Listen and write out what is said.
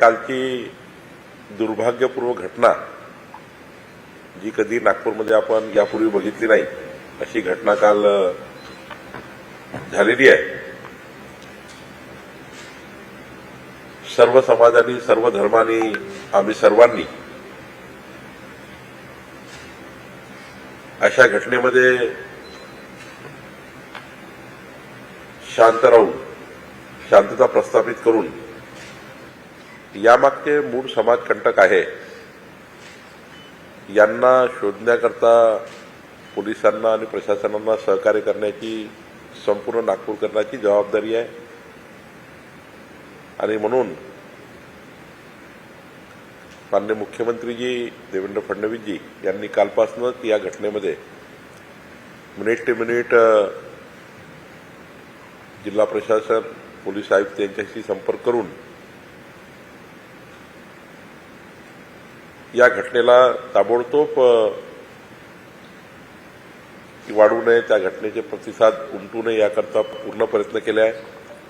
कालची दुर्भाग्यपूर्व घटना जी कधी नागपूरमध्ये आपण यापूर्वी बघितली नाही अशी घटना काल झालेली आहे. सर्व समाजानी सर्व धर्मांनी आम्ही सर्वांनी अशा घटनेमध्ये शांत राहून शांतता प्रस्थापित करून यामागचे मूळ समाजकंटक आहे. यांना शोधण्याकरता पोलिसांना आणि प्रशासनांना सहकार्य करण्याची संपूर्ण नागपूरकरांची जबाबदारी आहे. आणि म्हणून मान्य मुख्यमंत्रीजी देवेंद्र फडणवीसजी यांनी कालपासूनच या घटनेमध्ये मिनिट ते मिनिट जिल्हा प्रशासन पोलीस आयुक्त यांच्याशी संपर्क करून या घटनेला ताबडतोब ती वाढू नये त्या घटनेचे प्रतिसाद उमटू नये याकरता पूर्ण प्रयत्न केले आहे.